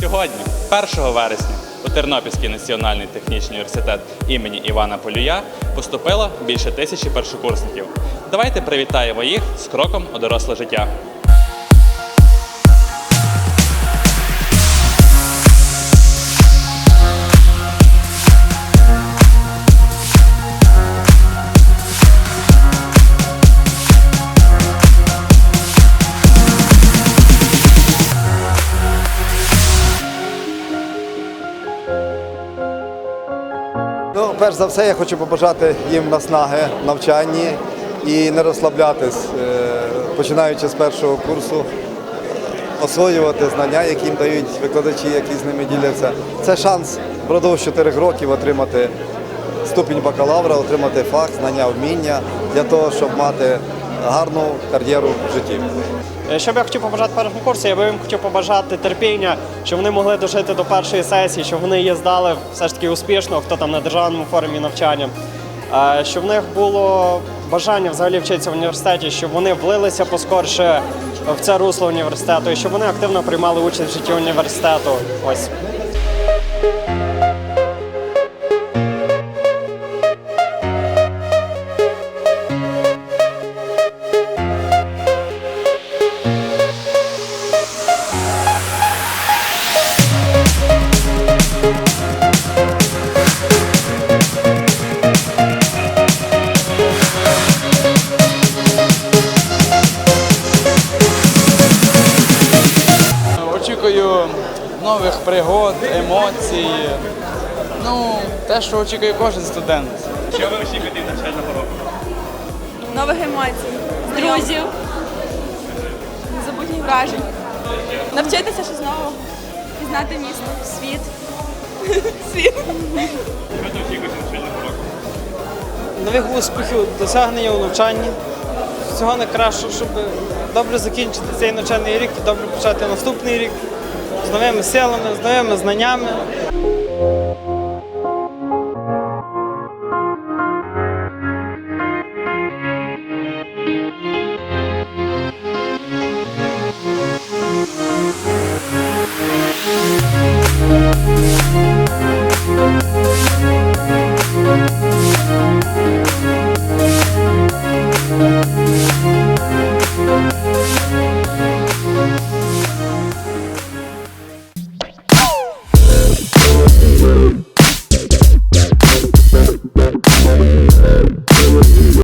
Сьогодні, 1 вересня, у Тернопільський національний технічний університет імені Івана Полюя поступило більше тисячі першокурсників. Давайте привітаємо їх з кроком у доросле життя. Перш за все, я хочу побажати їм наснаги в навчанні і не розслаблятись, е, починаючи з першого курсу, освоювати знання, які їм дають викладачі, які з ними діляться. Це шанс впродовж 4 років отримати ступінь бакалавра, отримати факт, знання, вміння для того, щоб мати гарну кар'єру в житті. Е, Що б я хотів побажати першому курсі, я би їм хотів побажати терпіння, щоб вони могли дожити до першої сесії, щоб вони її здали все ж таки успішно, хто там на державному форумі навчання. Е, Щоб в них було бажання взагалі вчитися в університеті, щоб вони влилися поскорше в це русло університету, і щоб вони активно приймали участь в житті університету. Ось. Нових пригод, емоцій. Ну, те, що очікує кожен студент. Що ви очікуєте від навчального року? нових емоцій, друзів, незабутніх вражень, навчитися щось нового, пізнати місто, світ. Світ. Що ви очікуєте від навчального року? Нових успіхів, досягнення у навчанні. Всього найкращого, щоб добре закінчити цей навчальний рік і добре почати наступний рік з новими силами, з новими знаннями.